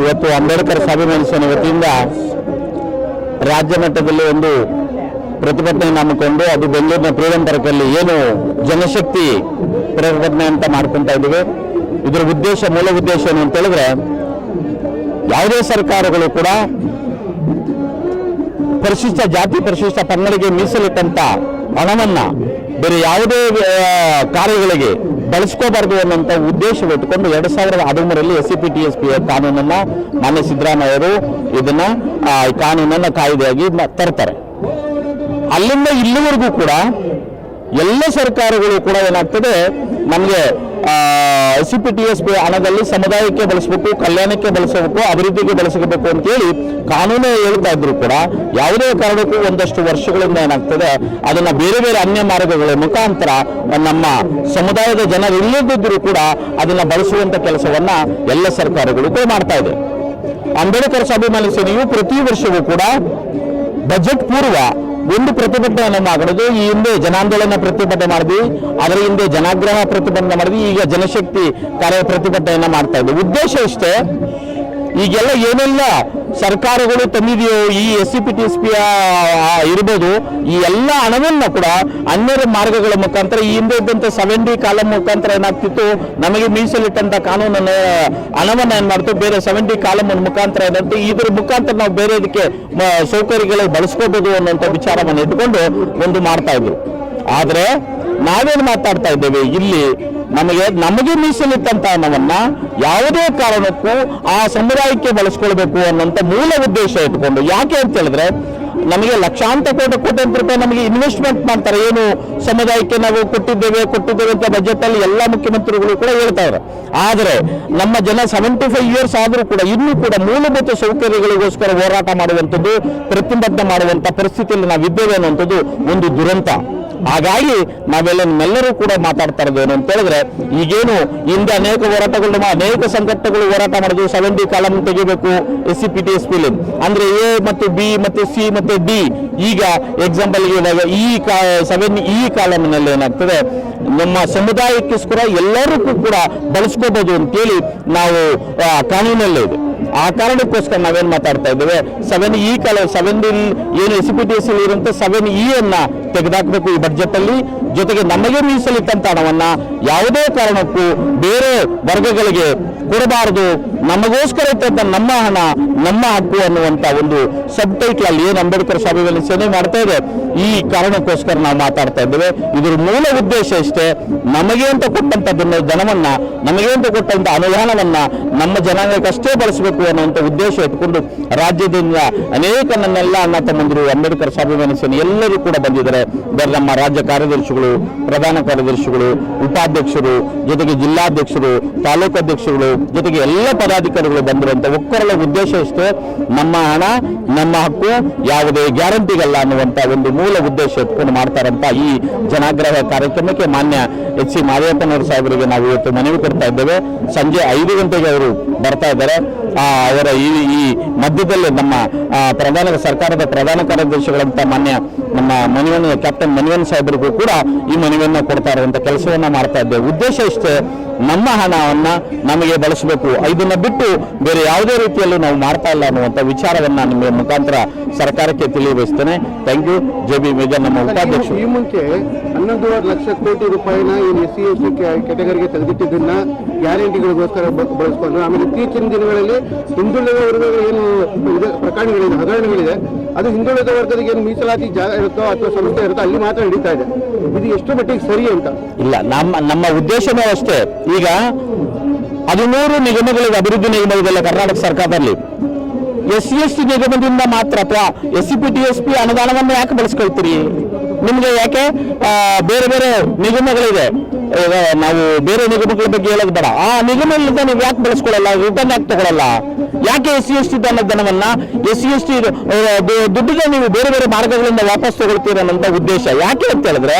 ಇವತ್ತು ಅಂಬೇಡ್ಕರ್ ಸ್ವಾಭಿಮಾನಿ ವತಿಯಿಂದ ರಾಜ್ಯ ಮಟ್ಟದಲ್ಲಿ ಒಂದು ಪ್ರತಿಭಟನೆ ಹಮ್ಮಿಕೊಂಡು ಅದು ಬೆಂಗಳೂರಿನ ಫ್ರೀಡಂ ಪರಕಲ್ಲಿ ಏನು ಜನಶಕ್ತಿ ಪ್ರತಿಭಟನೆ ಅಂತ ಮಾಡ್ಕೊಂತ ಇದ್ದೀವಿ. ಇದರ ಉದ್ದೇಶ, ಮೂಲ ಉದ್ದೇಶ ಏನು ಅಂತ ಹೇಳಿದ್ರೆ ಯಾವುದೇ ಸರ್ಕಾರಗಳು ಕೂಡ ಪರಿಶಿಷ್ಟ ಜಾತಿ, ಪರಿಶಿಷ್ಟ ಪಂಗಡಿಗೆ ಮೀಸಲಿಟ್ಟಂತ ಹಣವನ್ನ ಬೇರೆ ಯಾವುದೇ ಕಾರ್ಯಗಳಿಗೆ ಬಳಸ್ಕೋಬಾರ್ದು ಅನ್ನೋಂಥ ಉದ್ದೇಶವಿಟ್ಟುಕೊಂಡು ಎರಡು ಸಾವಿರದ ಹದಿಮೂರರಲ್ಲಿ S C P T S P ಕಾನೂನನ್ನ ಮಾನ್ಯ ಸಿದ್ದರಾಮಯ್ಯ ಅವರು ಇದನ್ನ ಆ, ಕಾನೂನನ್ನ ಕಾಯ್ದೆಯಾಗಿ ತರ್ತಾರೆ. ಅಲ್ಲಿಂದ ಇಲ್ಲಿವರೆಗೂ ಕೂಡ ಎಲ್ಲ ಸರ್ಕಾರಗಳು ಕೂಡ ಏನಾಗ್ತದೆ ನಮಗೆ ಸಿ ಪಿ ಟಿ ಎಸ್ ಹಣದಲ್ಲಿ ಸಮುದಾಯಕ್ಕೆ ಬಳಸಬೇಕು, ಕಲ್ಯಾಣಕ್ಕೆ ಬಳಸಬೇಕು, ಅಭಿವೃದ್ಧಿಗೆ ಬಳಸಬೇಕು ಅಂತೇಳಿ ಕಾನೂನು ಹೇಳ್ತಾ ಇದ್ರು ಕೂಡ ಯಾವುದೇ ಕಾರಣಕ್ಕೂ ಒಂದಷ್ಟು ವರ್ಷಗಳಿಂದ ಏನಾಗ್ತದೆ, ಅದನ್ನ ಬೇರೆ ಬೇರೆ ಅನ್ಯ ಮಾರ್ಗಗಳ ಮುಖಾಂತರ ನಮ್ಮ ಸಮುದಾಯದ ಜನರು ಇಲ್ಲದಿದ್ದರೂ ಕೂಡ ಅದನ್ನ ಬಳಸುವಂತ ಕೆಲಸವನ್ನ ಎಲ್ಲ ಸರ್ಕಾರಗಳು ಕೂಡ ಮಾಡ್ತಾ ಇದೆ. ಅಂಬೇಡ್ಕರ್ ಸ್ವಾಭಿಮಾನಿ ಸೇನೆಯು ಪ್ರತಿ ವರ್ಷವೂ ಕೂಡ ಬಜೆಟ್ ಪೂರ್ವ ಒಂದು ಪ್ರತಿಭಟನೆಯನ್ನು ಮಾಡೋದು ಈ ಹಿಂದೆ ಜನಾಂದೋಲನ ಪ್ರತಿಭಟನೆ ಮಾಡಿದ್ವಿ ಅದರ ಹಿಂದೆ ಜನಾಗ್ರಹ ಪ್ರತಿಭಟನೆ ಮಾಡಿದ್ವಿ, ಈಗ ಜನಶಕ್ತಿ ಕಾರ್ಯ ಪ್ರತಿಭಟನೆಯನ್ನ ಮಾಡ್ತಾ ಇದ್ವಿ. ಉದ್ದೇಶ ಇಷ್ಟೇ, ಈಗೆಲ್ಲ ಏನೆಲ್ಲ. ಸರ್ಕಾರಗಳು ತಂದಿದೆಯೋ ಈ S C P T S P ಇರ್ಬೋದು, ಈ ಎಲ್ಲ ಹಣವನ್ನು ಕೂಡ ಅನ್ಯರ ಮಾರ್ಗಗಳ ಮುಖಾಂತರ, ಈ ಹಿಂದೆ ಇದ್ದಂಥ ಸೆವೆನ್ ಡಿ ಕಾಲಂ ಮುಖಾಂತರ ಏನಾಗ್ತಿತ್ತು? ನಮಗೆ ಮೀಸಲಿಟ್ಟಂತ ಕಾನೂನನ್ನು, ಹಣವನ್ನು ಏನ್ ಮಾಡ್ತು? ಬೇರೆ ಸೆವೆನ್ ಡಿ ಕಾಲಮ್ ಮುಖಾಂತರ ಏನಂತ? ಇದ್ರ ಮುಖಾಂತರ ನಾವು ಬೇರೆ ಇದಕ್ಕೆ ಸೌಕರ್ಯಗಳಿಗೆ ಬಳಸ್ಕೋಬಹುದು ಅನ್ನೋಂಥ ವಿಚಾರವನ್ನು ಇಟ್ಕೊಂಡು ಒಂದು ಮಾಡ್ತಾ ಇದ್ರು. ಆದ್ರೆ ನಾವೇನು ಮಾತಾಡ್ತಾ ಇದ್ದೇವೆ? ಇಲ್ಲಿ ನಮಗೆ ನಮಗೆ ಮೀಸಲಿಟ್ಟಂತ ಹಣವನ್ನ ಯಾವುದೇ ಕಾರಣಕ್ಕೂ ಆ ಸಮುದಾಯಕ್ಕೆ ಬಳಸ್ಕೊಳ್ಬೇಕು ಅನ್ನೋಂಥ ಮೂಲ ಉದ್ದೇಶ ಇಟ್ಕೊಂಡು, ಯಾಕೆ ಅಂತ ಹೇಳಿದ್ರೆ, ನಮಗೆ ಲಕ್ಷಾಂತರ ಕೋಟಿ, ಕೋಟ್ಯಾಂತರ ರೂಪಾಯಿ ನಮಗೆ ಇನ್ವೆಸ್ಟ್ಮೆಂಟ್ ಮಾಡ್ತಾರೆ. ಏನು ಸಮುದಾಯಕ್ಕೆ ನಾವು ಕೊಟ್ಟಿದ್ದೇವೆ ಕೊಟ್ಟಿದ್ದೇವೆ ಅಂತ ಬಜೆಟ್ ಅಲ್ಲಿ ಎಲ್ಲ ಮುಖ್ಯಮಂತ್ರಿಗಳು ಕೂಡ ಹೇಳ್ತಾ ಇದ್ದಾರೆ. ಆದರೆ ನಮ್ಮ ಜನ ಸೆವೆಂಟಿ ಫೈವ್ ಇಯರ್ಸ್ ಆದರೂ ಕೂಡ ಇನ್ನೂ ಕೂಡ ಮೂಲಭೂತ ಸೌಕರ್ಯಗಳಿಗೋಸ್ಕರ ಹೋರಾಟ ಮಾಡುವಂಥದ್ದು ಪ್ರತಿಭಟನೆ ಮಾಡುವಂಥ ಪರಿಸ್ಥಿತಿಯಲ್ಲಿ ನಾವಿದ್ದೇವೆ ಅನ್ನುವಂಥದ್ದು ಒಂದು ದುರಂತ. ಹಾಗಾಗಿ ನಾವೆಲ್ಲ ನಿಮ್ಮೆಲ್ಲರೂ ಕೂಡ ಮಾತಾಡ್ತಾ ಇರೋದು ಏನು ಅಂತ ಹೇಳಿದ್ರೆ, ಈಗೇನು ಹಿಂದೆ ಅನೇಕ ಹೋರಾಟಗಳು, ಅನೇಕ ಸಂಘಟನೆಗಳು ಹೋರಾಟ ಮಾಡಿದ್ವು ಸೆವೆನ್ ಕಾಲಮ್ ತೆಗಿಬೇಕು S C P T S ಪಿಲಿ ಅಂದ್ರೆ ಎ ಮತ್ತು ಬಿ ಮತ್ತು ಸಿ ಮತ್ತು ಡಿ ಈಗ ಎಕ್ಸಾಂಪಲ್ ಇವಾಗ ಈ ಸೆವೆನ್ ಈ ಕಾಲಮ್ನಲ್ಲಿ ಏನಾಗ್ತದೆ ನಮ್ಮ ಸಮುದಾಯಕ್ಕೋಸ್ಕರ ಎಲ್ಲರಿಗೂ ಕೂಡ ಬಳಸ್ಕೋಬಹುದು ಅಂತೇಳಿ ನಾವು ಕಾನೂನಲ್ಲೇ ಇದೆ. ಆ ಕಾರಣಕ್ಕೋಸ್ಕರ ನಾವೇನ್ ಮಾತಾಡ್ತಾ ಇದ್ದೇವೆ? ಸೆವೆನ್ ಇ ಕಾಲ ಸೆವೆನ್ ಏನು ಎಸ್ ಪಿ ಟಿ ಎಸ್ ಇರುವಂತ ಸೆವೆನ್ ಇ ಅನ್ನ ತೆಗೆದಾಕಬೇಕು ಈ ಬಜೆಟ್ ಅಲ್ಲಿ. ಜೊತೆಗೆ ನಮಗೆ ಮೀಸಲಿಟ್ಟಂತ ಹಣವನ್ನ ಯಾವುದೇ ಕಾರಣಕ್ಕೂ ಬೇರೆ ವರ್ಗಗಳಿಗೆ ಕೊಡಬಾರದು. ನಮಗೋಸ್ಕರ ಇದ್ದಂತ ನಮ್ಮ ಹಣ, ನಮ್ಮ ಹಕ್ಕು ಅನ್ನುವಂತ ಒಂದು ಸಬ್ ಟೈಟ್ಲ್ ಅಲ್ಲಿ ಏನು ಅಂಬೇಡ್ಕರ್ ಸ್ವಾಭಿಮಾನಿ ಸೇನೆ ಮಾಡ್ತಾ ಇದೆ, ಈ ಕಾರಣಕ್ಕೋಸ್ಕರ ನಾವು ಮಾತಾಡ್ತಾ ಇದ್ದೇವೆ. ಇದ್ರ ಮೂಲ ಉದ್ದೇಶ ಇಷ್ಟೇ, ನಮಗೆ ಅಂತ ಕೊಟ್ಟಂತ ಧನವನ್ನ, ನಮಗೆ ಅಂತ ಕೊಟ್ಟಂತ ಅನುದಾನವನ್ನ ನಮ್ಮ ಜನಾಂಗಕ್ಕಷ್ಟೇ ಬಳಸಬೇಕು ಅನ್ನುವಂಥ ಉದ್ದೇಶ ಇಟ್ಕೊಂಡು ರಾಜ್ಯದಿಂದ ಅನೇಕ ನನ್ನೆಲ್ಲ ಅಣ್ಣ ತಮ್ಮಂದಿರು ಅಂಬೇಡ್ಕರ್ ಸ್ವಾಭಿಮಾನಿ ಎಲ್ಲರೂ ಕೂಡ ಬಂದಿದ್ದಾರೆ. ಬೇರೆ ನಮ್ಮ ರಾಜ್ಯ ಕಾರ್ಯದರ್ಶಿಗಳು, ಪ್ರಧಾನ ಕಾರ್ಯದರ್ಶಿಗಳು, ಉಪಾಧ್ಯಕ್ಷರು, ಜೊತೆಗೆ ಜಿಲ್ಲಾಧ್ಯಕ್ಷರು, ತಾಲೂಕು ಅಧ್ಯಕ್ಷರುಗಳು, ಜೊತೆಗೆ ಎಲ್ಲ ಪದಾಧಿಕಾರಿಗಳು ಬಂದಿರುವಂತ ಒಕ್ಕರಳ ಉದ್ದೇಶ ಇಷ್ಟೇ. ನಮ್ಮ ಹಣ, ನಮ್ಮ ಹಕ್ಕು, ಯಾವುದೇ ಗ್ಯಾರಂಟಿಗಲ್ಲ ಅನ್ನುವಂತ ಒಂದು ಮೂಲ ಉದ್ದೇಶ ಇಟ್ಕೊಂಡು ಮಾಡ್ತಾರಂತ ಈ ಜನಾಗ್ರಹ ಕಾರ್ಯಕ್ರಮಕ್ಕೆ ಮಾನ್ಯ ಎಚ್ ಸಿ ಮಾದೇವಪ್ಪನವರು ಸಾಹೇಬರಿಗೆ ನಾವು ಇವತ್ತು ಮನವಿ ಕೊಡ್ತಾ ಇದ್ದೇವೆ. ಸಂಜೆ ಐದು ಗಂಟೆಗೆ ಅವರು ಬರ್ತಾ ಇದ್ದಾರೆ. ಅವರ ಈ ಈ ಮಧ್ಯದಲ್ಲಿ ನಮ್ಮ ಪ್ರಧಾನ ಸರ್ಕಾರದ ಪ್ರಧಾನ ಕಾರ್ಯದರ್ಶಿಗಳಂತ ಮಾನ್ಯ ನಮ್ಮ ಮನವಿಯನ್ನು ಕ್ಯಾಪ್ಟನ್ ಮನವಿಯನ್ ಸಾಹೇಬರಿಗೂ ಕೂಡ ಈ ಮನವಿಯನ್ನು ಕೊಡ್ತಾ ಇರುವಂತ ಕೆಲಸವನ್ನ ಮಾಡ್ತಾ ಇದ್ದೇವೆ. ಉದ್ದೇಶ ಇಷ್ಟೇ, ನಮ್ಮ ಹಣವನ್ನ ನಮಗೆ ಬಳಸಬೇಕು. ಇದನ್ನ ಬಿಟ್ಟು ಬೇರೆ ಯಾವುದೇ ರೀತಿಯಲ್ಲೂ ನಾವು ಮಾಡ್ತಾ ಇಲ್ಲ ಅನ್ನುವಂಥ ವಿಚಾರವನ್ನ ನಿಮಗೆ ಮುಖಾಂತರ ಸರ್ಕಾರಕ್ಕೆ ತಿಳಿಯಬಯಸ್ತೇನೆ. Thank you J B major ನಮ್ಮ ಉಪಾಧ್ಯಕ್ಷರು. ಈ ಮುಂಚೆ ಹನ್ನೊಂದೂವರೆ ಲಕ್ಷ ಕೋಟಿ ರೂಪಾಯಿನ ಈ ಎಸ್ ಸಿ ಎಸ್ ಸಿ ಕೆಟಗರಿಗೆ ತೆಗೆದಿಟ್ಟಿದ್ದನ್ನ ಗ್ಯಾರಂಟಿಗಳಿಗೋಸ್ಕರ ಬಳಸ್ಕೊಂಡು, ಆಮೇಲೆ ಇತ್ತೀಚಿನ ದಿನಗಳಲ್ಲಿ ಹಿಂದುಳಿದ ಏನು ಪ್ರಕರಣಗಳಿದೆ, ಹಗರಣಗಳಿದೆ. ಅದು ಹಿಂದುಳಿದ ವರ್ಗದಿಗೆ ಏನು ಮೀಸಲಾತಿ ಜಾಗ ಇರುತ್ತೋ ಅಥವಾ ಸಂಸ್ಥೆ ಇರುತ್ತೋ ಅಲ್ಲಿ ಮಾತ್ರ ನಡೀತಾ ಇದೆ. ಇದು ಎಷ್ಟು ಮಟ್ಟಿಗೆ ಸರಿ ಅಂತ. ಇಲ್ಲ, ನಮ್ಮ ನಮ್ಮ ಉದ್ದೇಶನೂ ಅಷ್ಟೇ. ಈಗ ಹದಿಮೂರು ನಿಗಮಗಳಿಗೆ ಅಭಿವೃದ್ಧಿ ನಿಗಮಗಳಿದೆ ಕರ್ನಾಟಕ ಸರ್ಕಾರದಲ್ಲಿ. ಎಸ್ ಸಿ ಎಸ್ ಟಿ ನಿಗಮದಿಂದ ಮಾತ್ರ ಅಥವಾ S C P T S P ಅನುದಾನವನ್ನು ಯಾಕೆ ಬಳಸ್ಕೊಳ್ತೀರಿ? ನಿಮ್ಗೆ ಯಾಕೆ ಬೇರೆ ಬೇರೆ ನಿಗಮಗಳಿದೆ ಈಗ ನಾವು ಬೇರೆ ನಿಗಮಗಳ ಬಗ್ಗೆ ಹೇಳೋದು ಬೇಡ. ಆ ನಿಗಮದಿಂದ ನೀವು ಯಾಕೆ ಬಳಸ್ಕೊಳ್ಳಲ್ಲ ರಿಟರ್ನ್ ಯಾಕೆ ತಗೊಳ್ಳಲ್ಲ ಯಾಕೆ ಎಸ್ ಸಿ ಎಸ್ ಟಿ ಧನವನ್ನ ಎಸ್ ಸಿ ಎಸ್ ಟಿ ದುಡ್ಡಿಗೆ ನೀವು ಬೇರೆ ಬೇರೆ ಮಾರ್ಗಗಳಿಂದ ವಾಪಸ್ ತಗೊಳ್ತೀರ ಅನ್ನೋ ಉದ್ದೇಶ. ಯಾಕೆ ಅಂತ ಹೇಳಿದ್ರೆ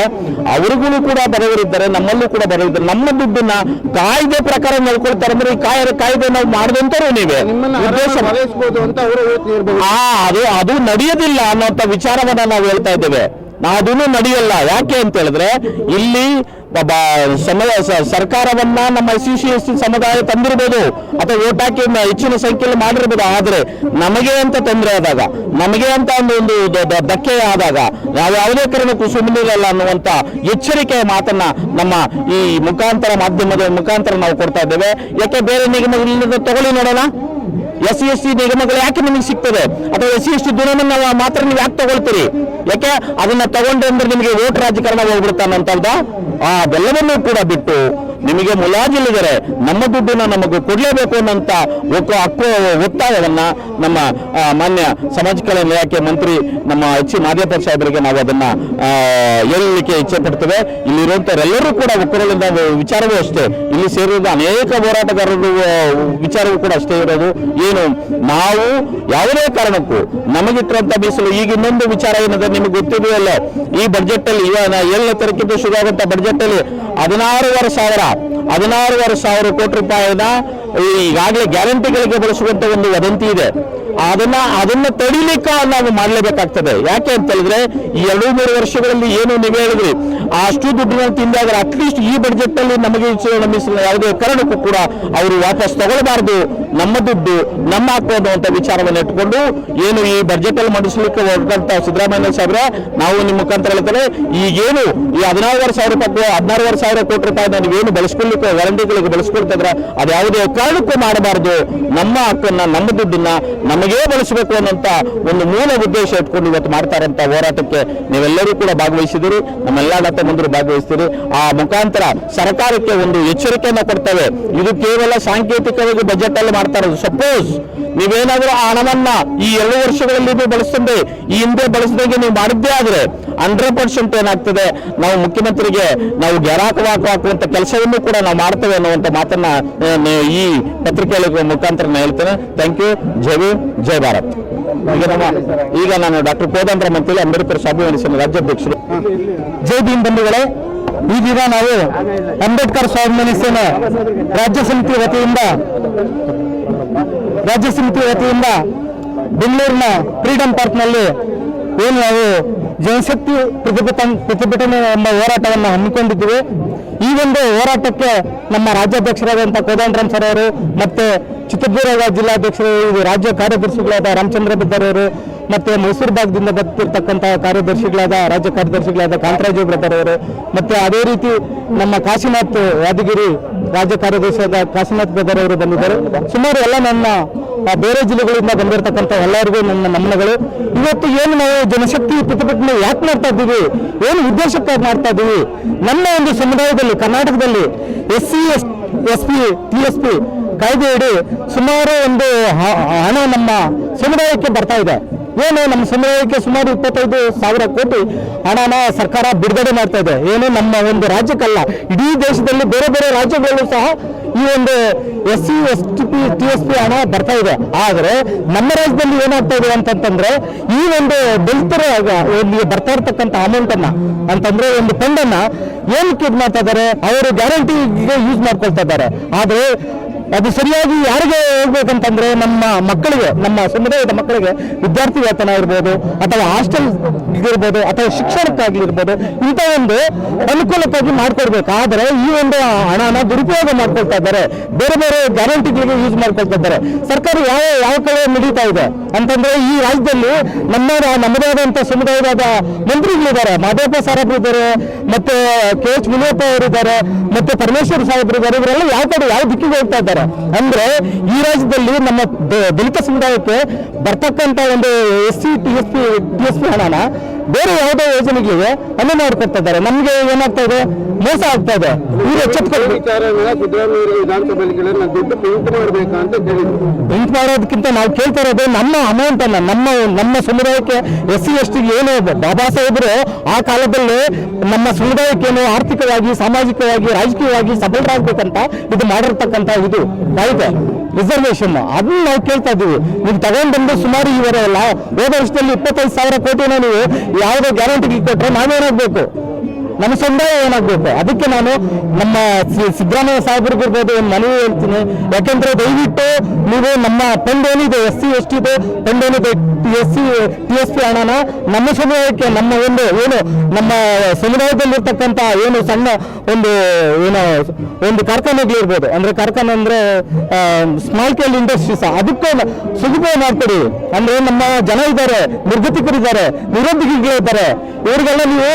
ಅವ್ರಿಗೂ ಕೂಡ ಬಡವರಿದ್ದಾರೆ ನಮ್ಮಲ್ಲೂ ಕೂಡ ಬಡವರಿದ್ದಾರೆ ನಮ್ಮ ದುಡ್ಡನ್ನ ಕಾಯ್ದೆ ಪ್ರಕಾರ ನೋಡ್ಕೊಳ್ತಾರೆ ಅಂದ್ರೆ ಈ ಕಾಯ್ದೆ ಕಾಯ್ದೆ ನಾವು ಮಾಡಿದಂತರೂ ನೀವೇ. ಉದ್ದೇಶ ಹಾ ಅಂತ ಅವರು ಯೋಚನೆ ಇರಬಹುದು ಆ ಅದು ಅದು ನಡೆಯೋದಿಲ್ಲ ಅನ್ನೋಂಥ ವಿಚಾರವನ್ನ ನಾವು ಹೇಳ್ತಾ ಇದ್ದೇವೆ. ಅದನ್ನು ನಡೆಯಲ್ಲ. ಯಾಕೆ ಅಂತ ಹೇಳಿದ್ರೆ ಇಲ್ಲಿ ಬ- ಬ- ಸಮುದಾಯ ಸ- ಸರ್ಕಾರವನ್ನ ನಮ್ಮ ಎಸ್ ಸಿ ಎಸ್ ಟಿ ಸಮುದಾಯ ತಂದಿರ್ಬೋದು ಅಥವಾ ಓಟ್ ಹಾಕಿ ಹೆಚ್ಚಿನ ಸಂಖ್ಯೆಯಲ್ಲಿ ಮಾಡಿರ್ಬೋದು. ಆದರೆ ನಮಗೆ ಅಂತ ತೊಂದರೆ ಆದಾಗ, ನಮಗೆ ಅಂತ ಒಂದು ಒಂದು ಧಕ್ಕೆ ಆದಾಗ, ನಾವು ಯಾವುದೇ ಕಾರಣಕ್ಕೂ ಸುಮ್ಮನಿರಲ್ಲ ಅನ್ನುವಂತ ಎಚ್ಚರಿಕೆಯ ಮಾತನ್ನ ನಮ್ಮ ಈ ಮುಖಾಂತರ ಮಾಧ್ಯಮದ ಮುಖಾಂತರ ನಾವು ಕೊಡ್ತಾ ಇದ್ದೇವೆ. ಯಾಕೆ ಬೇರೆ ನಿಗಮಗಳಿಂದ ತಗೊಳ್ಳಿ ನೋಡೋಣ? ಎಸ್ ಸಿ ಎಸ್ ಸಿ ನಿಗಮಗಳು ಯಾಕೆ ನಿಮಗೆ ಸಿಗ್ತದೆ? ಅಥವಾ ಎಸ್ ಸಿ, ಎಸ್ ಟಿ ದೂರವನ್ನು ಮಾತ್ರ ನೀವು ಯಾಕೆ ತಗೊಳ್ತೀರಿ? ಯಾಕೆ? ಅದನ್ನ ತಗೊಂಡ್ರೆ ಅಂದ್ರೆ ನಿಮಗೆ ವೋಟ್ ರಾಜಕಾರಣ ಹೋಗ್ಬಿಡ್ತಾನಂತಲ್ದ ಆ, ಅದೆಲ್ಲವನ್ನೂ ಕೂಡ ಬಿಟ್ಟು ನಿಮಗೆ ಮುಲಾಜಿಲ್ಲಿದ್ದಾರೆ ನಮ್ಮ ದುಡ್ಡನ್ನ ನಮಗೆ ಕೊಡಲೇಬೇಕು ಅನ್ನಂತ ಹಕ್ಕು ಒತ್ತಾಯವನ್ನ ನಮ್ಮ ಮಾನ್ಯ ಸಮಾಜ ಕಲ್ಯಾಣ ಇಲಾಖೆ ಮಂತ್ರಿ ನಮ್ಮ ಎಚ್ ಮಾದೇವ ಸಾಹೇಬರಿಗೆ ನಾವು ಅದನ್ನ ಹೇಳಲಿಕ್ಕೆ ಇಚ್ಛೆ ಪಡ್ತೇವೆ ಇಲ್ಲಿರುವಂತವರೆಲ್ಲರೂ ಕೂಡ ಒಕ್ಕರಲ್ಲಿಂದ ವಿಚಾರವೂ ಅಷ್ಟೇ. ಇಲ್ಲಿ ಸೇರಿದ ಅನೇಕ ಹೋರಾಟಗಾರರು ವಿಚಾರವೂ ಕೂಡ ಅಷ್ಟೇ ಇರೋದು. ಏನು, ನಾವು ಯಾವುದೇ ಕಾರಣಕ್ಕೂ ನಮಗಿಟ್ಟಿರುವಂತ ಮೀಸಲು ಈಗ ಇನ್ನೊಂದು ವಿಚಾರ ಏನಿದೆ ನಿಮಗೆ ಗೊತ್ತಿದೆಯಲ್ಲ? ಈ ಬಜೆಟ್ ಅಲ್ಲಿ ಎಲ್ಲ ಶುರು ಆಗುತ್ತೆ ಬಜೆಟ್ ಅಲ್ಲಿ ಹದಿನಾರೂವರೆ ಸಾವಿರ ಹದಿನಾರೂವರೆ ಸಾವಿರ ಕೋಟಿ ರೂಪಾಯಿನ ಈಗಾಗಲೇ ಗ್ಯಾರಂಟಿಗಳಿಗೆ ಬಳಸುವಂತ ಒಂದು ವದಂತಿ ಇದೆ. ಅದನ್ನ ಅದನ್ನ ತಡಿಲಿಕ್ಕೆ ನಾವು ಮಾಡಲೇಬೇಕಾಗ್ತದೆ. ಯಾಕೆ ಅಂತ ಹೇಳಿದ್ರೆ, ಈ ಎರಡು ಮೂರು ವರ್ಷಗಳಲ್ಲಿ ಏನು ನೀವು ಹೇಳಿದ್ರಿ, ಅಷ್ಟು ದುಡ್ಡಿನ ತಿಂದಾದ್ರೆ ಅಟ್ಲೀಸ್ಟ್ ಈ ಬಜೆಟ್ ಅಲ್ಲಿ ನಮಗೆ ಯಾವುದೇ ಕಾರಣಕ್ಕೂ ಕೂಡ ಅವರು ವಾಪಸ್ ತಗೊಳ್ಬಾರ್ದು. ನಮ್ಮ ದುಡ್ಡು ನಮ್ಮ ಹಕ್ಕು ಅಂತ ವಿಚಾರವನ್ನು ಇಟ್ಕೊಂಡು ಏನು ಈ ಬಜೆಟ್ ಅಲ್ಲಿ ಮಂಡಿಸಲಿಕ್ಕೆ ಹೊರಟಂತ ಸಿದ್ದರಾಮಯ್ಯ ಸಾಹೇಬ್ರೆ, ನಾವು ನಿಮ್ಮ ಮುಖಾಂತರ ಹೇಳ್ತಾರೆ ಈಗೇನು ಈ ಹದಿನಾರುವರೆ ಸಾವಿರ ರೂಪಾಯಿ ಹದಿನಾರುವರೆ ಸಾವಿರ ಕೋಟಿ ರೂಪಾಯಿ ಏನು ಬಳಸ್ಕೊಳ್ಳಿಕ್ಕೆ ವಾರಂಟಿಗಳಿಗೆ ಬಳಸ್ಕೊಳ್ತಾ ಇದ್ರೆ ಅದು ಯಾವುದೇ ಕಾರಣಕ್ಕೂ ಮಾಡಬಾರದು. ನಮ್ಮ ಹಕ್ಕನ್ನ, ನಮ್ಮ ದುಡ್ಡನ್ನ ನಮಗೇ ಬಳಸಬೇಕು ಅನ್ನೋಂತ ಒಂದು ಮೂಲ ಉದ್ದೇಶ ಇಟ್ಕೊಂಡು ಇವತ್ತು ಮಾಡ್ತಾರಂತ ಹೋರಾಟಕ್ಕೆ ನೀವೆಲ್ಲರೂ ಕೂಡ ಭಾಗವಹಿಸಿದಿರಿ ನಮ್ಮೆಲ್ಲ ಡಾಕ್ಟರ್ ಮುಂದರು ಭಾಗವಹಿಸ್ತೀರಿ ಆ ಮುಖಾಂತರ ಸರ್ಕಾರಕ್ಕೆ ಒಂದು ಎಚ್ಚರಿಕೆಯನ್ನು ಕೊಡ್ತವೆ. ಇದು ಕೇವಲ ಸಾಂಕೇತಿಕವಾಗಿ ಬಜೆಟ್ ಅಲ್ಲಿ ಮಾಡ್ತಾ ಇರೋದು ಸಪೋಸ್ ನೀವೇನಾದ್ರೂ ಆ ಹಣವನ್ನ ಈ ಎರಡು ವರ್ಷಗಳಲ್ಲಿ ನೀವು ಬಳಸ್ತಂದೆ ಈ ಹಿಂದೆ ಬಳಸದಂಗೆ ನೀವು ಮಾಡಿದ್ದೇ ಆದ್ರೆ ಹಂಡ್ರೆಡ್ ಪರ್ಸೆಂಟ್ ಏನಾಗ್ತದೆ? ನಾವು ಮುಖ್ಯಮಂತ್ರಿಗೆ ನಾವು ಗೆರಾಕವಾಕು ಹಾಕುವಂತ ಕೆಲಸವನ್ನು ಕೂಡ ನಾವು ಮಾಡ್ತೇವೆ ಅನ್ನುವಂತ ಮಾತನ್ನ ಈ ಪತ್ರಿಕೆಗಳ ಮುಖಾಂತರ ನಾನು ಹೇಳ್ತೇನೆ. ಥ್ಯಾಂಕ್ ಯು ಜೈ ಜೈ ಭಾರತ್ ಈಗ ನಾನು ಡಾಕ್ಟರ್ ಕೋದಂಡರಾಮ್ ಮಂತ್ರಿ ಅಂಬೇಡ್ಕರ್ ಸ್ವಾಭಿಮಾನಿ ರಾಜ್ಯಾಧ್ಯಕ್ಷರು. ಜೈ ಭೀಮ್ ಬಂಧುಗಳೇ, ಈ ದಿನ ನಾವು ಅಂಬೇಡ್ಕರ್ ಸ್ವಾಭಿಮಾನಿ ರಾಜ್ಯ ಸಮಿತಿ ವತಿಯಿಂದ ರಾಜ್ಯ ಸಮಿತಿ ವತಿಯಿಂದ ಬೆಂಗಳೂರಿನ ಫ್ರೀಡಂ ಪಾರ್ಕ್ನಲ್ಲಿ ಏನು ನಾವು ಜನಶಕ್ತಿ ಪ್ರತಿಭಟನೆ ಪ್ರತಿಭಟನೆ ಎಂಬ ಹೋರಾಟವನ್ನು ಹಮ್ಮಿಕೊಂಡಿದ್ದೀವಿ. ಈ ಒಂದು ಹೋರಾಟಕ್ಕೆ ನಮ್ಮ ರಾಜ್ಯಾಧ್ಯಕ್ಷರಾದಂಥ ಕೋದಂಡರಾಮ್ ಸರ್ ಅವರು ಮತ್ತೆ ಚಿತ್ರದುರ್ಗ ಜಿಲ್ಲಾಧ್ಯಕ್ಷರು ರಾಜ್ಯ ಕಾರ್ಯದರ್ಶಿಗಳಾದ ರಾಮಚಂದ್ರ ಅವರು ಮತ್ತೆ ಮೈಸೂರು ಭಾಗದಿಂದ ಬರ್ತಿರ್ತಕ್ಕಂಥ ಕಾರ್ಯದರ್ಶಿಗಳಾದ, ರಾಜ್ಯ ಕಾರ್ಯದರ್ಶಿಗಳಾದ ಕಾಂತರಾಜು ಬ್ರದರ್ ಅವರು ಮತ್ತೆ ಅದೇ ರೀತಿ ನಮ್ಮ ಕಾಶಿನಾಥ್ ಯಾದಗಿರಿ ರಾಜ್ಯ ಕಾರ್ಯದರ್ಶಿಯಾದ ಕಾಶಿನಾಥ್ ಬೇದರ್ ಅವರು ಬಂದಿದ್ದಾರೆ. ಸುಮಾರು ಎಲ್ಲ ನನ್ನ ಬೇರೆ ಜಿಲ್ಲೆಗಳಿಂದ ಬಂದಿರತಕ್ಕಂಥ ಎಲ್ಲರಿಗೂ ನನ್ನ ನಮನಗಳು. ಇವತ್ತು ಏನು ನಾವು ಜನಶಕ್ತಿ ಪ್ರತಿಭಟನೆ ಯಾಕೆ ಮಾಡ್ತಾ ಇದ್ದೀವಿ? ಏನು ಉದ್ದೇಶಕ್ಕಾಗಿ ಮಾಡ್ತಾ ಇದ್ದೀವಿ? ನಮ್ಮ ಒಂದು ಸಮುದಾಯದಲ್ಲಿ, ಕರ್ನಾಟಕದಲ್ಲಿ S C, S S P, T S P ಕಾಯ್ದೆಯಡಿ ಸುಮಾರು ಒಂದು ಹಣ ನಮ್ಮ ಸಮುದಾಯಕ್ಕೆ ಬರ್ತಾ ಇದೆ. ಏನು ನಮ್ಮ ಸಮುದಾಯಕ್ಕೆ ಸುಮಾರು ಇಪ್ಪತ್ತೈದು ಸಾವಿರ ಕೋಟಿ ಹಣನ ಸರ್ಕಾರ ಬಿಡುಗಡೆ ಮಾಡ್ತಾ ಇದೆ. ಏನು ನಮ್ಮ ಒಂದು ರಾಜ್ಯಕ್ಕಲ್ಲ, ಇಡೀ ದೇಶದಲ್ಲಿ ಬೇರೆ ಬೇರೆ ರಾಜ್ಯಗಳಲ್ಲೂ ಸಹ ಈ ಒಂದು S C S T P T S P ಹಣ ಬರ್ತಾ ಇದೆ. ಆದರೆ ನಮ್ಮ ರಾಜ್ಯದಲ್ಲಿ ಏನಾಗ್ತಾ ಇದೆ ಅಂತಂತಂದ್ರೆ, ಈ ಒಂದು ದಲಿತರ ಬರ್ತಾ ಇರ್ತಕ್ಕಂಥ ಅಮೌಂಟ್ ಅನ್ನ, ಅಂತಂದ್ರೆ ಒಂದು ಫಂಡ್ ಅನ್ನ ಏನಕ್ಕೆ ಇದು ಮಾಡ್ತಾ ಇದ್ದಾರೆ? ಅವರು ಗ್ಯಾರಂಟಿಗೆ ಯೂಸ್ ಮಾಡ್ಕೊಳ್ತಾ ಇದ್ದಾರೆ. ಆದರೆ ಅದು ಸರಿಯಾಗಿ ಯಾರಿಗೆ ಹೋಗ್ಬೇಕಂತಂದ್ರೆ ನಮ್ಮ ಮಕ್ಕಳಿಗೆ, ನಮ್ಮ ಸಮುದಾಯದ ಮಕ್ಕಳಿಗೆ ವಿದ್ಯಾರ್ಥಿ ವೇತನ ಇರ್ಬೋದು, ಅಥವಾ ಹಾಸ್ಟೆಲ್ ಇರ್ಬೋದು, ಅಥವಾ ಶಿಕ್ಷಣಕ್ಕಾಗಿ ಇರ್ಬೋದು, ಇಂಥ ಒಂದು ಅನುಕೂಲಕ್ಕಾಗಿ ಮಾಡ್ಕೊಡ್ಬೇಕು. ಆದರೆ ಈ ಒಂದು ಹಣನ ದುರುಪಯೋಗ ಮಾಡ್ಕೊಳ್ತಾ ಇದ್ದಾರೆ. ಬೇರೆ ಬೇರೆ ಗ್ಯಾರಂಟಿಗಳಿಗೆ ಯೂಸ್ ಮಾಡ್ಕೊಳ್ತಾ ಇದ್ದಾರೆ. ಸರ್ಕಾರ ಯಾವ ಯಾವ ಕಡೆ ನಡೀತಾ ಇದೆ? ಅಂತಂದ್ರೆ ಈ ರಾಜ್ಯದಲ್ಲಿ ನಮ್ಮ ನಮ್ಮದೇ ಆದಂತ ಸಮುದಾಯದ ಮಂತ್ರಿಗಳಿದ್ದಾರೆ. ಮಾದೇಪ ಸಾಹೇಬ್ರು ಇದ್ದಾರೆ, ಮತ್ತೆ ಕೆ ಎಚ್ ಮುನಿಯಪ್ಪ ಅವರಿದ್ದಾರೆ ಮತ್ತೆ ಪರಮೇಶ್ವರ್ ಸಾಹೇಬ್ರು ಇದ್ದಾರೆ. ಇವರೆಲ್ಲ ಯಾವ ಕಡೆ, ಯಾವ ದಿಕ್ಕಿಗೆ ಹೋಗ್ತಾ ಇದ್ದಾರೆ? ಅಂದ್ರೆ ಈ ರಾಜ್ಯದಲ್ಲಿ ನಮ್ಮ ದಲಿತ ಸಮುದಾಯಕ್ಕೆ ಬರ್ತಕ್ಕಂತ ಒಂದು S C T S P T S P ಹಣನ ಬೇರೆ ಯಾವುದೋ ಯೋಜನೆಗಳಿಗೆ ಅನ್ನ ಮಾಡ್ಕೊಡ್ತಾ ಇದ್ದಾರೆ. ನಮ್ಗೆ ಏನಾಗ್ತಾ ಇದೆ? ಮೋಸ ಆಗ್ತಾ ಇದೆ. ನೀವು ಎಚ್ಚೆತ್ಕೊಳ್ಳಿ. ಲಿಂಕ್ ಮಾಡೋದಕ್ಕಿಂತ ನಾವು ಕೇಳ್ತಾ ಇರೋದು ನಮ್ಮ ಅಮೌಂಟ್ ಅನ್ನ ನಮ್ಮ ನಮ್ಮ ಸಮುದಾಯಕ್ಕೆ ಎಸ್ ಸಿ ಎಸ್ ಟಿ ಏನು ಬಾಬಾ ಸಾಹೇಬರು ಆ ಕಾಲದಲ್ಲಿ ನಮ್ಮ ಸಮುದಾಯಕ್ಕೆ ಏನು ಆರ್ಥಿಕವಾಗಿ ಸಾಮಾಜಿಕವಾಗಿ ರಾಜಕೀಯವಾಗಿ ಸಬಲರಾಗಬೇಕಂತ ಇದು ಮಾಡಿರ್ತಕ್ಕಂಥ ಇದು. ಕಾಯ್ದೆ ರಿಸರ್ವೇಶನ್ ಅದನ್ನ ನಾವು ಕೇಳ್ತಾ ಇದ್ದೀವಿ. ನೀವು ತಗೊಂಡ್ಬಂದು ಸುಮಾರು ಇವರೆಲ್ಲ ಹೋದ ವರ್ಷದಲ್ಲಿ ಇಪ್ಪತ್ತೈದು ಸಾವಿರ ಕೋಟಿನ ನೀವು ಯಾವುದೇ ಗ್ಯಾರಂಟಿ ಕೊಟ್ಟರೆ ನಾವೇನಾಗಬೇಕು? ನಮ್ಮ ಸಮುದಾಯ ಏನಾಗಬೇಕು? ಅದಕ್ಕೆ ನಾನು ನಮ್ಮ ಸಿದ್ದರಾಮಯ್ಯ ಸಾಹೇಬ್ರಿಗಿರ್ಬೋದು ಒಂದು ಮನವಿ ಹೇಳ್ತೀನಿ. ಯಾಕೆಂದ್ರೆ ದಯವಿಟ್ಟು ನೀವು ನಮ್ಮ ಫಂಡ್ ಏನಿದೆ ಎಸ್ ಸಿ, ಎಸ್ ಟಿದು ಫಂಡ್ ಏನಿದೆ S C, T S P ಹಣನ ನಮ್ಮ ಸಮುದಾಯಕ್ಕೆ, ನಮ್ಮ ಒಂದು ಏನು, ನಮ್ಮ ಸಮುದಾಯದಲ್ಲಿರ್ತಕ್ಕಂಥ ಏನು ಸಣ್ಣ ಒಂದು ಏನು, ಒಂದು ಕಾರ್ಖಾನೆಗಳಿರ್ಬೋದು ಅಂದ್ರೆ ಕಾರ್ಖಾನೆ ಅಂದ್ರೆ ಸ್ಮಾಲ್ ಸ್ಕೇಲ್ ಇಂಡಸ್ಟ್ರೀಸ್ ಅದಕ್ಕೂ ಸುಲಭ ಮಾಡ್ಕೊಡಿ. ಅಂದ್ರೆ ನಮ್ಮ ಜನ ಇದ್ದಾರೆ, ನಿರ್ಗತಿಕರಿದ್ದಾರೆ ನಿರುದ್ಯೋಗಿಗಳಿದ್ದಾರೆ ಇವರಿಗೆಲ್ಲ ನೀವು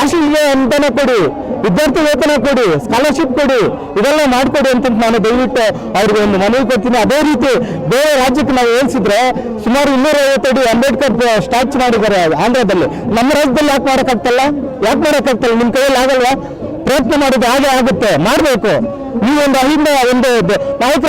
ಆಶೀರ್ವಾದ ಅಂತಾನೆ ಕೊಡಿ, ವಿದ್ಯಾರ್ಥಿ ವೇತನ ಕೊಡಿ ಸ್ಕಾಲರ್ಶಿಪ್ ಕೊಡಿ ಇದೆಲ್ಲ ಮಾಡ್ಕೊಡಿ ಅಂತ ನಾನು ದಯವಿಟ್ಟು ಅವ್ರಿಗೆ ಒಂದು ಮನವಿ ಕೊಡ್ತೀನಿ. ಅದೇ ರೀತಿ ಬೇರೆ ರಾಜ್ಯಕ್ಕೆ ನಾವು ಹೋಲಿಸಿದ್ರೆ ಸುಮಾರು ಇನ್ನೂರ ಐವತ್ತಡಿ ಅಂಬೇಡ್ಕರ್ ಸ್ಟ್ಯಾಚ್ ಮಾಡಿದ್ದಾರೆ ಆಂಧ್ರದಲ್ಲಿ. ನಮ್ಮ ರಾಜ್ಯದಲ್ಲಿ ಯಾಕೆ ಮಾಡೋಕ್ಕಾಗ್ತಲ್ಲ? ಯಾಕೆ ಮಾಡೋಕ್ಕಾಗ್ತಲ್ಲ? ನಿಮ್ಮ ಕೈಯಲ್ಲಿ ಆಗಲ್ವಾ? ಪ್ರಯತ್ನ ಮಾಡೋದು ಹಾಗೆ ಆಗುತ್ತೆ. ಮಾಡಬೇಕು. ನೀವೊಂದು ಅಹಿಂದ ಒಂದು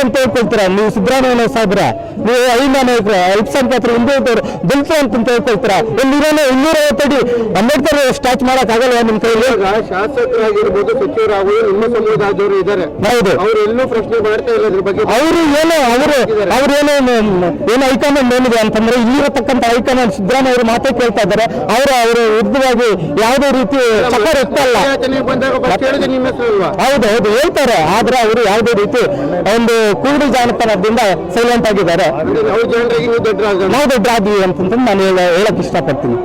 ಅಂತ ಹೇಳ್ಕೊಳ್ತೀರಾ ನೀವು ಸಿದ್ದರಾಮಯ್ಯ ಸಾಹೇಬ್ರ ನೀವು ಅಹಿಂದ ನಾಯಕರು ಅಲ್ಪಸಂಖ್ಯಾತರು ಹಿಂದುಳಿದವರು ದಲಿತ ಅಂತ ಹೇಳ್ಕೊಳ್ತೀರಾ ಇಲ್ಲಿರೋನೇ ಇನ್ನೂರ ಐವತ್ತಡಿ ಅಂಬೇಡ್ಕರ್ ಸ್ಟಾಚ್ ಮಾಡಕ್ ಆಗಲ್ಲ ನಿಮ್ ಕೈಯಲ್ಲಿ ಶಾಸಕರಾಗಿರ್ಬೋದು ಸಚಿವರಾಗುವುದು ನಿಮ್ಮ ಸಮುದಾಯದವರು ಇದ್ದಾರೆ ಹೌದು. ಅವ್ರು ಎಲ್ಲೂ ಪ್ರಶ್ನೆ ಮಾಡ್ತಾ ಇಲ್ಲ ಇದ್ರ ಬಗ್ಗೆ. ಅವರು ಏನೋ ಅವರು ಅವ್ರೇನೋ ಏನು ಹೈಕಮಾಂಡ್ ಏನಿದೆ ಅಂತಂದ್ರೆ ಇಲ್ಲಿರತಕ್ಕಂಥ ಹೈಕಮಾಂಡ್ ಸಿದ್ದರಾಮಯ್ಯ ಅವರು ಮಾತೇ ಕೇಳ್ತಾ ಇದ್ದಾರೆ. ಅವರು ಅವರು ಉದ್ದವಾಗಿ ಯಾವುದೇ ರೀತಿ ಚಕ್ರ ಎತ್ತಲ್ಲ. ಹೌದು ಹೌದು ಹೇಳ್ತಾರೆ. ಆದ್ರೆ ಅವರು ಯಾವುದೇ ರೀತಿ ಒಂದು ಕೂಡು ಜಾನಪದದಿಂದ ಸೈಲೆಂಟ್ ಆಗಿದ್ದಾರೆ. ನಾವು ದೊಡ್ಡ ಆದ್ವಿ ಅಂತಂದು ನಾನು ಹೇಳ- ಹೇಳಕ್ ಇಷ್ಟಪಡ್ತೀನಿ.